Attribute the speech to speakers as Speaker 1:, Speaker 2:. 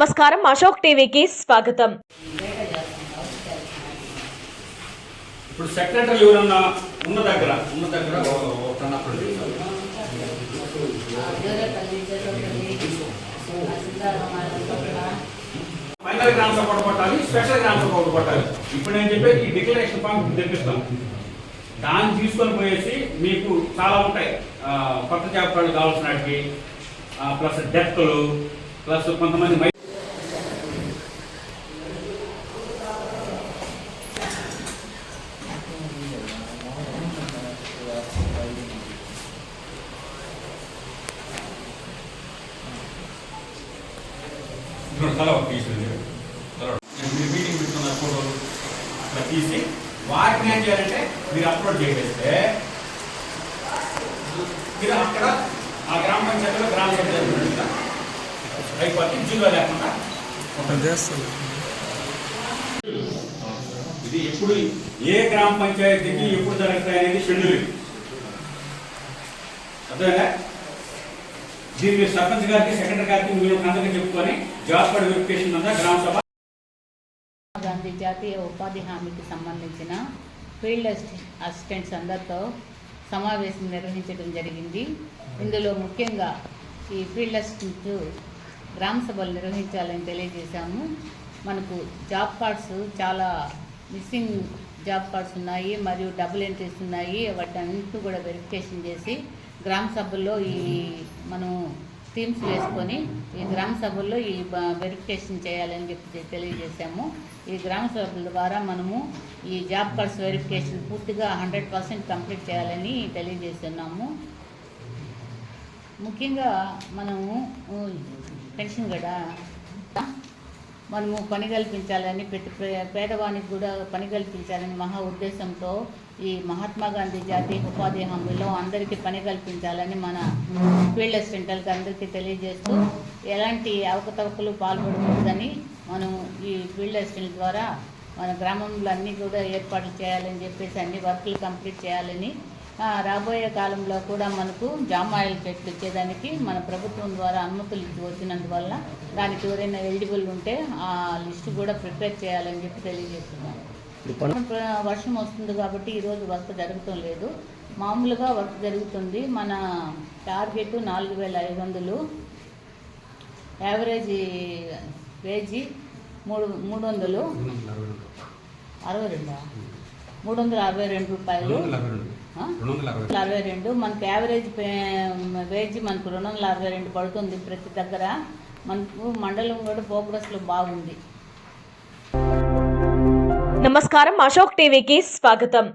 Speaker 1: నమస్కారం. అశోక్ టీవీకి స్వాగతం.
Speaker 2: ఇప్పుడు సెక్రటరీ ఎవరన్నా ఉన్న దగ్గర ఉన్న దగ్గర final grams support special grams support ఇప్పుడు నేను చెప్పేది ఈ డిక్లరేషన్ ఫామ్ తెప్పిస్తాం. దాన్ని తీసుకొని పోయేసి మీకు చాలా ఉంటాయి. కొత్త జాబితాలు కార్డు ప్లస్ డెత్లు ప్లస్ కొంతమంది ఇప్పుడు తల ఒక మీరు మీటింగ్ పెట్టుకున్న ఫోటోలు అట్లా తీసి వాటిని ఏం చేయాలంటే మీరు అప్లోడ్ చేసేస్తే మీరు అక్కడ ఆ గ్రామ పంచాయతీలో గ్రామ పంచాయతీ అయిపోతే జిల్లా లేకుండా. ఇది ఎప్పుడు ఏ గ్రామ పంచాయతీకి ఎప్పుడు జరుగుతాయి అనేది షెడ్యూల్ అర్థమైందా? దీన్ని మీరు సర్పంచ్ గారికి సెక్రటరీ గారికి మీరు అందరికీ చెప్పుకొని జాబ్ కార్డు వెరిఫికేషన్ అంతా గ్రామ సభ
Speaker 3: గాంధీ జాతీయ ఉపాధి హామీకి సంబంధించిన ఫీల్డ్ అసిస్టెంట్స్ అందరితో సమావేశం నిర్వహించడం జరిగింది. ఇందులో ముఖ్యంగా ఈ ఫీల్డ్ అసిస్టెంట్ గ్రామ సభలు నిర్వహించాలని తెలియజేశాము. మనకు జాబ్ కార్డ్స్ చాలా మిస్సింగ్ జాబ్ కార్డ్స్ ఉన్నాయి మరియు డబుల్ ఎంట్రీస్ ఉన్నాయి. వాటన్నింటినీ కూడా వెరిఫికేషన్ చేసి గ్రామ సభల్లో ఈ మనం థీమ్స్ వేసుకొని ఈ గ్రామ సభల్లో ఈ వెరిఫికేషన్ చేయాలని చెప్పి తెలియజేశాము. ఈ గ్రామ సభల ద్వారా మనము ఈ జాబ్ కార్డ్స్ వెరిఫికేషన్ పూర్తిగా హండ్రెడ్ పర్సెంట్ కంప్లీట్ చేయాలని తెలియజేస్తున్నాము. ముఖ్యంగా మనము పెన్షన్ కూడా మనము పని కల్పించాలని ప్రతి పే- పేదవానికి కూడా పని కల్పించాలని మహా ఉద్దేశంతో ఈ మహాత్మా గాంధీ జాతీయ ఉపాధి హామీలో అందరికీ పని కల్పించాలని మన ఫీల్డ్ అసిస్టెంట్లకి అందరికీ తెలియజేస్తూ ఎలాంటి అవకతవకలు పాల్పడకూడదని మనం ఈ ఫీల్డ్ అసిస్టెంట్ ద్వారా మన గ్రామంలో అన్నీ కూడా ఏర్పాట్లు చేయాలని చెప్పేసి అన్ని వర్కులు కంప్లీట్ చేయాలని రాబోయే కాలంలో కూడా మనకు జామ ఆయిల్ చెట్లు ఇచ్చేదానికి మన ప్రభుత్వం ద్వారా అనుమతులు ఇచ్చి వచ్చినందువల్ల దానికి ఎవరైనా ఎలిజిబుల్ ఉంటే ఆ లిస్ట్ కూడా ప్రిపేర్ చేయాలని చెప్పి తెలియజేస్తున్నాను వర్షం వస్తుంది కాబట్టి ఈరోజు వర్క్ జరగటం లేదు. మామూలుగా వర్క్ జరుగుతుంది. మన టార్గెట్ నాలుగు వేల ఐదు వందలు యావరేజ్ వేజీ మూడు మూడు వందలు అరవై రెండా మూడు వందల అరవై రెండు రూపాయలు? అరవై. రెండు. మనకు యావరేజ్ వేజ్ మనకు రెండు వందల అరవై రెండు పడుతుంది ప్రతి దగ్గర. మనకు మండలం కూడా ప్రోగ్రెస్లో బాగుంది.
Speaker 1: నమస్కారం. అశోక్ టీవీకి స్వాగతం.